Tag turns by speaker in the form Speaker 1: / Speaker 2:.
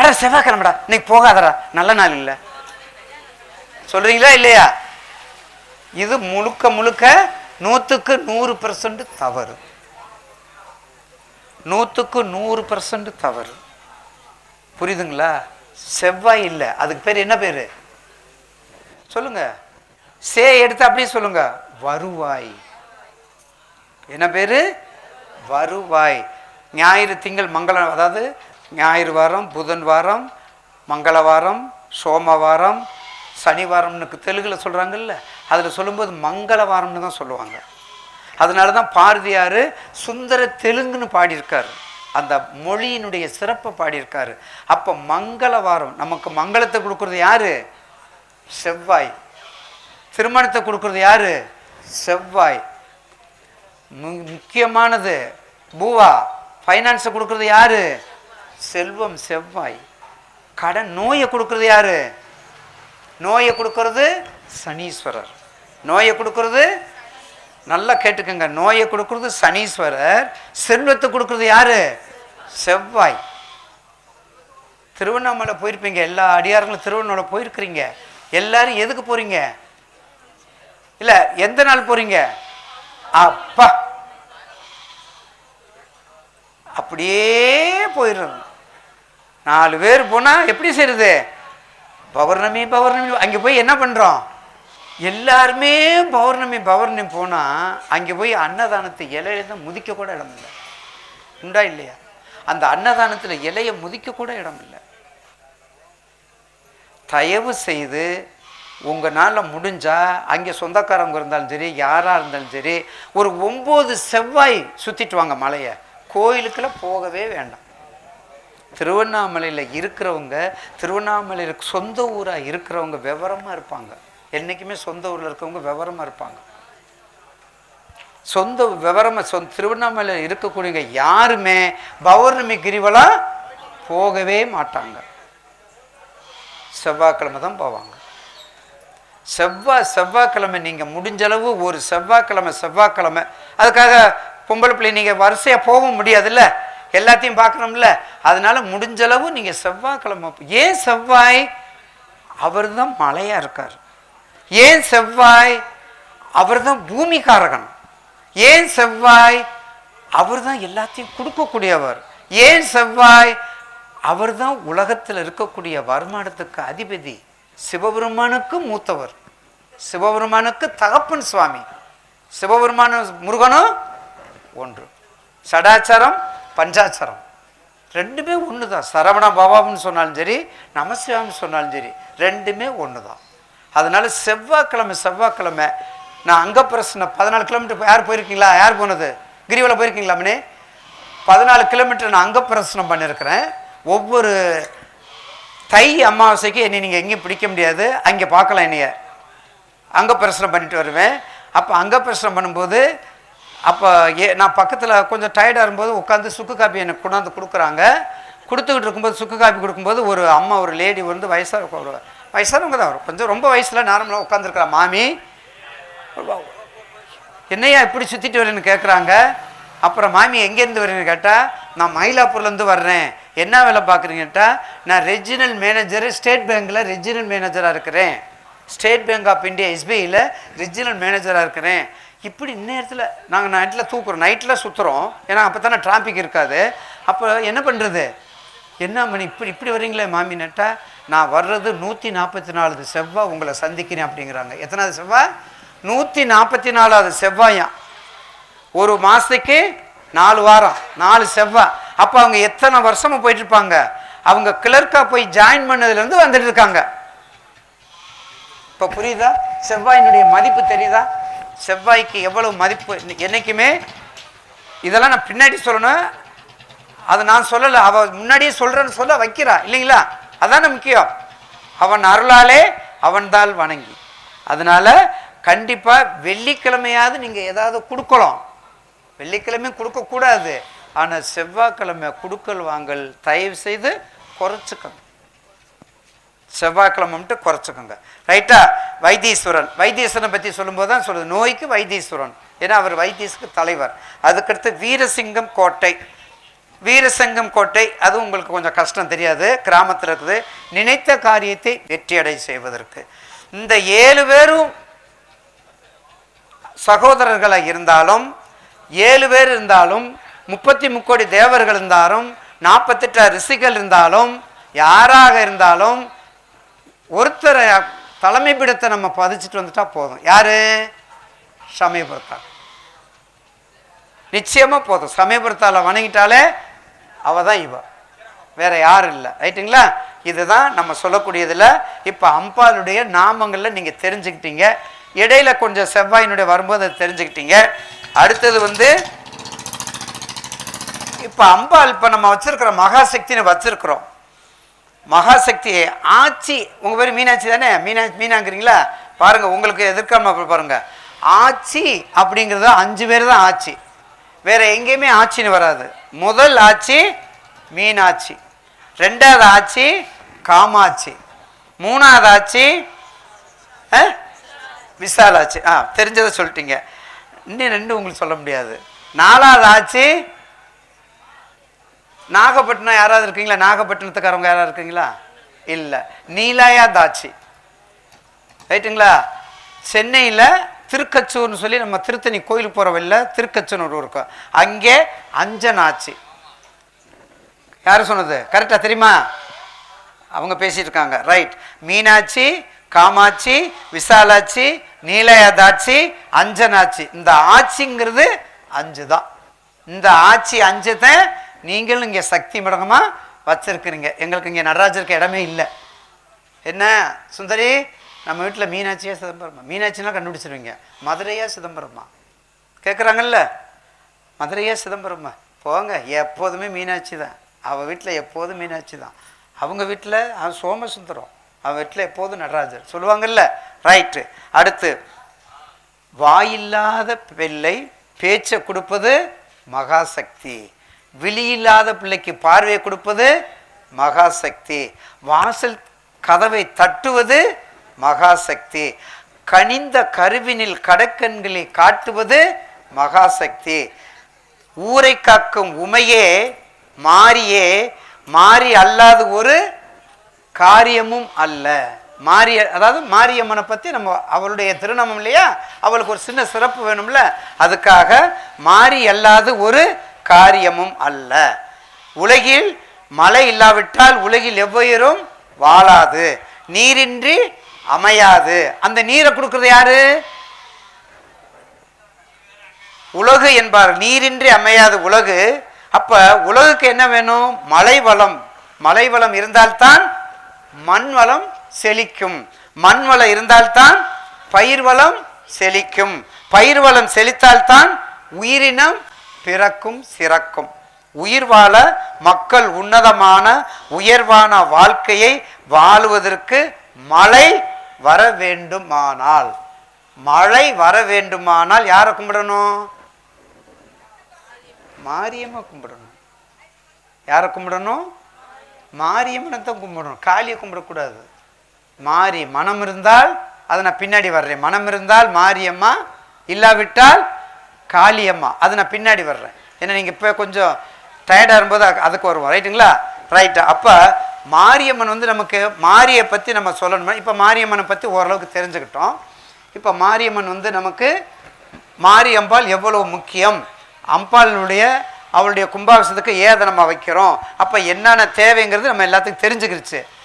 Speaker 1: அடா செவ்வாய்க்கிழமடா. இன்னைக்கு போகாதடா. நல்ல நாள் இல்லை. சொல்றீங்களா இல்லையா? இது முழுக்க முழுக்க நூற்றுக்கு நூறு பெர்சன்ட் தவறு. நூற்றுக்கு நூறு பெர்சன்ட் தவறு. புரியுதுங்களா? செவ்வாய் இல்லை. அதுக்கு பேர் என்ன பேர்? சொல்லுங்க. சே எடுத்து அப்படியே சொல்லுங்க. வருவாய். என்ன பேர்? வருவாய். ஞாயிறு திங்கள் மங்களம் அதாவது ஞாயிறு வாரம் புதன் வாரம் மங்களவாரம் சோமவாரம் சனிவாரம்னு தெலுங்கில் சொல்கிறாங்கல்ல அதில் சொல்லும்போது மங்களவாரம்னு தான் சொல்லுவாங்க. அதனால தான் பாரதியார் சுந்தர தெலுங்குன்னு பாடியிருக்கார். அந்த மொழியினுடைய சிறப்பை பாடியிருக்காரு. அப்போ மங்களவாரம் நமக்கு மங்களத்தை கொடுக்குறது யாரு? செவ்வாய். திருமணத்தை கொடுக்குறது யாரு? செவ்வாய். மு- முக்கியமானது பூவா. ஃபைனான்ஸை கொடுக்குறது யாரு? செல்வம் செவ்வாய். கடன் நோயை கொடுக்குறது யாரு? நோயை கொடுக்கறது சனீஸ்வரர். நோயை கொடுக்கறது நல்லா கேட்டுக்கோங்க. நோயை கொடுக்கறது சனீஸ்வரர். செல்வத்தை கொடுக்கறது யாரு? செவ்வாய். திருவண்ணாமலை போயிருப்பீங்க. எல்லா அடியார்களும் திருவண்ணாமலை போயிருக்கிறீங்க. எல்லாரும் எதுக்கு போறீங்க? இல்ல எந்த நாள் போறீங்க? அப்பா. அப்படியே போயிடுறது. நாலு பேர் போனால் எப்படி செய்கிறது பௌர்ணமி பௌர்ணமி. அங்கே போய் என்ன பண்ணுறோம் எல்லாருமே பௌர்ணமி பௌர்ணமி போனால் அங்கே போய் அன்னதானத்தை இலையில தான் முதிக்க கூட இடம் இல்லை. உண்டா இல்லையா? அந்த அன்னதானத்தில் இலையை முதிக்க கூட இடம் இல்லை. தயவு செய்து உங்களால் முடிஞ்சால் அங்கே சொந்தக்காரங்க இருந்தாலும் சரி யாராக இருந்தாலும் சரி ஒரு ஒம்பது செவ்வாய் சுற்றிட்டு வாங்க மலையை. கோயிலுக்கெல்லாம் போகவே வேண்டாம். திருவண்ணாமலையில் இருக்கிறவங்க திருவண்ணாமலையில் சொந்த ஊராக இருக்கிறவங்க விவரமாக இருப்பாங்க. என்றைக்குமே சொந்த ஊரில் இருக்கவங்க விவரமாக இருப்பாங்க. சொந்த விவரமாக சொந்த திருவண்ணாமலையில் இருக்கக்கூடியவங்க யாருமே பௌர்ணமி கிரிவலம் போகவே மாட்டாங்க. செவ்வாய்க்கிழமை தான் போவாங்க. செவ்வாய் செவ்வாய்க்கிழமை நீங்கள் முடிஞ்ச அளவு ஒரு செவ்வாய்க்கிழமை செவ்வாய்க்கிழமை. அதுக்காக பொம்பளை பிள்ளை நீங்கள் வரிசையாக போக முடியாதுல்ல? எல்லாத்தையும் பார்க்கணும்ல. அதனால முடிஞ்ச அளவு நீங்கள் செவ்வாய்க்கிழமை ஏன் செவ்வாய்? அவர் தான் மலையாக இருக்கார். ஏன் செவ்வாய்? அவர் தான் பூமிகாரகன் ஏன் செவ்வாய்? அவர் தான் எல்லாத்தையும் கொடுக்கக்கூடியவர். ஏன் செவ்வாய்? அவர் தான் உலகத்தில் இருக்கக்கூடிய வருமானத்துக்கு அதிபதி. சிவபெருமானுக்கு மூத்தவர். சிவபெருமானுக்கு தகப்பன் சுவாமி. சிவபெருமான முருகனும் ஒன்று. சடாச்சாரம் பஞ்சாட்சரம். ரெண்டுமே ஒன்று தான் சரவண பவாப்னு சொன்னாலும் சரி நமசிவாம்னு சொன்னாலும் சரி ரெண்டுமே ஒன்று தான் அதனால் செவ்வாய்க்கிழமை செவ்வாய்க்கிழமை நான் அங்கே பிரச்சனை பதினாலு கிலோமீட்டர் யார் போயிருக்கீங்களா? யார் போனது? கிரிவலம் போயிருக்கீங்களா மணி பதினாலு கிலோமீட்டர் நான் அங்கே பிரசனம் பண்ணியிருக்கிறேன். ஒவ்வொரு தை அமாவாசைக்கு என்னை நீங்கள் எங்கேயும் பிடிக்க முடியாது. அங்கே பார்க்கலாம் என்னைய. அங்கே பிரசனம் பண்ணிட்டு வருவேன். அப்போ அங்கே பிரசனம் பண்ணும்போது அப்போ ஏ நான் பக்கத்தில் கொஞ்சம் டயர்டாக இருக்கும்போது உட்காந்து சுக்கு காப்பி எனக்கு கொண்டாந்து கொடுக்குறாங்க. கொடுத்துக்கிட்டு இருக்கும்போது சுக்கு காப்பி கொடுக்கும்போது ஒரு அம்மா ஒரு லேடி வந்து வயசாக ஒரு வயசானவங்க தான் வரும். கொஞ்சம் ரொம்ப வயசில் நார்மலாக உட்காந்துருக்குறா மாமி என்னையா இப்படி சுற்றிட்டு வரேன்னு கேட்குறாங்க அப்புறம் மாமி எங்கேருந்து வரேன்னு கேட்டால் நான் மயிலாப்பூர்லேருந்து வர்றேன். என்ன வேலை பார்க்குறீங்க கேட்டால் நான் ரெஜினல் மேனேஜர் ஸ்டேட் பேங்க்கில் ரெஜினல் மேனேஜராக இருக்கிறேன். ஸ்டேட் பேங்க் ஆஃப் இந்தியா எஸ்பிஐயில் ரிஜினல் மேனேஜராக இருக்கிறேன். இப்படி இந்நேரத்தில் நாங்கள் நைட்டில் தூக்குறோம். நைட்டில் சுற்றுறோம் ஏன்னா அப்போ தானே டிராஃபிக் இருக்காது. அப்போ என்ன பண்ணுறது என்ன மணி? இப்படி இப்படி வரீங்களே மாமி நட்டா? நான் வர்றது நூற்றி நாற்பத்தி நாலாவது செவ்வாய் உங்களை சந்திக்கிறேன் அப்படிங்கிறாங்க. எத்தனாவது செவ்வாய்? நூற்றி நாற்பத்தி நாலாவது செவ்வாயாம் ஒரு மாதத்துக்கு நாலு வாரம் நாலு செவ்வாய். அப்போ அவங்க எத்தனை வருஷமும் போயிட்டுருப்பாங்க அவங்க கிளர்க்காக போய் ஜாயின் பண்ணதுலேருந்து வந்துட்டு இருக்காங்க. இப்போ புரியுதா? செவ்வாயினுடைய மதிப்பு தெரியுதா? செவ்வாய்க்கு எவ்வளவு மதிப்பு? என்றைக்குமே இதெல்லாம் நான் பின்னாடி சொல்லணும். அதை நான் சொல்லலை. அவள் முன்னாடியே சொல்கிறேன்னு சொல்ல வைக்கிறா. இல்லைங்களா? அதான முக்கியம். அவன் அருளாலே அவன்தால் வணங்கி. அதனால் கண்டிப்பாக வெள்ளிக்கிழமையாவது நீங்கள் ஏதாவது கொடுக்கலாம். வெள்ளிக்கிழமையும் கொடுக்கக்கூடாது. ஆனால் செவ்வாய்க்கிழமை கொடுக்கல் வாங்கல் தயவு செய்து குறைச்சிக்கணும் செவ்வாய்க்கிழமன்ட்டு குறைச்சிக்கோங்க. ரைட்டா வைத்தீஸ்வரன். வைத்தீஸ்வரனை பற்றி சொல்லும்போது தான் சொல்லுது நோய்க்கு வைத்தீஸ்வரன். ஏன்னா அவர் வைத்தீஸ்க்கு தலைவர். அதுக்கடுத்து வீரசிங்கம் கோட்டை. வீரசங்கம் கோட்டை அது உங்களுக்கு கொஞ்சம் கஷ்டம் தெரியாது கிராமத்தில் இருக்குது. நினைத்த காரியத்தை வெற்றியடை செய்வதற்கு. இந்த ஏழு பேரும் சகோதரர்களாக இருந்தாலும் ஏழு பேர் இருந்தாலும் முப்பத்தி முக்கோடி தேவர்கள் இருந்தாலும் நாற்பத்தெட்டு ரிஷிகள் இருந்தாலும் யாராக இருந்தாலும் ஒருத்தரை தலைமை பீடத்தை நம்ம பதிச்சுட்டு வந்துட்டா போதும். யாரு? சமயபுரத்தால் நிச்சயமா போதும். சமயபுரத்தால வணங்கிட்டாலே அவ தான் இவ. வேற யாரும் இல்லை. ரைட்டுங்களா? இதுதான் நம்ம சொல்லக்கூடியதுல. இப்போ அம்பாளுடைய நாமங்களில் நீங்க தெரிஞ்சுக்கிட்டீங்க. இடையில கொஞ்சம் செவ்வாயினுடைய வரும்போது அதை தெரிஞ்சுக்கிட்டீங்க. அடுத்தது வந்து இப்போ அம்பாள் இப்போ நம்ம வச்சிருக்கிற மகாசக்தின்னு வச்சிருக்கிறோம். மகாசக்தி ஆட்சி உங்க பேர் மீனாட்சி தானே? மீனா மீனாங்கிறீங்களா? பாருங்க உங்களுக்கு எதிர்க்காம பாருங்க. ஆட்சி அப்படிங்கிறது அஞ்சு பேர் தான் ஆட்சி வேற எங்கேயுமே ஆட்சின்னு வராது. முதல் ஆட்சி மீனாட்சி. ரெண்டாவது ஆட்சி காமாட்சி. மூணாவது ஆட்சி அஹ், விசாலாட்சி. ஆ தெரிஞ்சதை சொல்லிட்டீங்க. இன்னும் ரெண்டு உங்களுக்கு சொல்ல முடியாது. நாலாவது ஆட்சி நாகப்பட்டினம் யாராவது இருக்கீங்களா? நாகப்பட்டினத்துக்காரவங்க யாராவது இருக்கீங்களா? இல்லை. நீலாயா தாட்சி ரைட்டுங்களா? சென்னையில் திருக்கச்சூர்னு சொல்லி நம்ம திருத்தணி கோயிலுக்கு போகிற வழியில திருக்கச்சூர்னு ஒரு இருக்கும் அங்கே அஞ்சனாச்சி. யார் சொன்னது? கரெக்டாக தெரியுமா? அவங்க பேசிட்டு இருக்காங்க. ரைட் மீனாட்சி காமாட்சி விசாலாட்சி நீலயதாட்சி அஞ்சனாட்சி இந்த ஆட்சிங்கிறது அஞ்சு தான் இந்த ஆட்சி அஞ்சு தான் நீங்களும் இங்கே சக்தி மடங்கமாக வச்சிருக்கிறீங்க. எங்களுக்கு இங்கே நடராஜருக்கு இடமே இல்லை. என்ன? சுந்தரி நம்ம வீட்டில் மீனாட்சியாக சிதம்பரமா? மீனாட்சினா கண்டுபிடிச்சிருவீங்க. மதுரையா சிதம்பரமா? கேட்குறாங்கல்ல மதுரையா சிதம்பரமா? போங்க. எப்போதுமே மீனாட்சி தான். அவள் வீட்டில் எப்போதும் மீனாட்சி தான். அவங்க வீட்டில் அவன் சோமசுந்தரம். அவன் வீட்டில் எப்போதும் நடராஜர். சொல்லுவாங்கல்ல? ரைட்டு அடுத்து வாயில்லாத பிள்ளை பேச்சை கொடுப்பது மகாசக்தி. விழியில்லாத பிள்ளைக்கு பார்வையை கொடுப்பது மகாசக்தி. வாசல் கதவை தட்டுவது மகாசக்தி. கனிந்த கருவினில் கடக்கண்களை காட்டுவது மகாசக்தி. ஊரை காக்கும் உமையே மாறியே மாறி அல்லாத ஒரு காரியமும் அல்ல. மாரிய அதாவது மாரியம்மனை பற்றி நம்ம அவளுடைய திருநாமம் இல்லையா? அவளுக்கு ஒரு சின்ன சிறப்பு வேணும்ல? அதுக்காக மாறி அல்லாத ஒரு காரியமும் அல்ல. உலகில் மழை இல்லாவிட்டால் உலகில் எவ்வுயிரும் வாழாது. நீரின்றி அமையாது. அந்த நீரை கொடுக்கறது யாரு? உலகு என்பார். நீரின்றி அமையாது உலகு. அப்ப உலகுக்கு என்ன வேணும்? மழை வளம் மழை வளம் இருந்தால்தான் மண் வளம் செழிக்கும். மண் வளம் இருந்தால்தான் பயிர் வளம் செழிக்கும். பயிர் வளம் செழித்தால்தான் உயிரினம் பிறக்கும் சிறக்கும். உயிர் வாழ மக்கள் உன்னதமான உயர்வான வாழ்க்கையை வாழுவதற்கு மழை வர வேண்டுமானால். மழை வர வேண்டுமானால் யாரை கும்பிடணும்? மாரியம்மா கும்பிடணும். யாரை கும்பிடணும்? மாரியம்மனை தான் கும்பிடணும். காளியை கும்பிடக்கூடாது. மாறி மனம் இருந்தால் அதை நான் பின்னாடி வர்றேன். மனம் இருந்தால் மாரியம்மா இல்லாவிட்டால் காளியம்மா. அது நான் பின்னாடி வர்றேன். ஏன்னா நீங்கள் இப்போ கொஞ்சம் டயர்டாக இருக்கும்போது அதுக்கு வருவோம். ரைட்டுங்களா ரைட்டு அப்போ மாரியம்மன் வந்து நமக்கு மாரியை பற்றி நம்ம சொல்லணுமா? இப்போ மாரியம்மனை பற்றி ஓரளவுக்கு தெரிஞ்சுக்கிட்டோம். இப்போ மாரியம்மன் வந்து நமக்கு மாரியம்பாள் எவ்வளவு முக்கியம்? அம்பாளினுடைய அவளுடைய கும்பாபிஷத்துக்கு ஏதை நம்ம வைக்கிறோம்? அப்போ என்னென்ன தேவைங்கிறது நம்ம எல்லாத்துக்கும் தெரிஞ்சுக்கிருச்சு.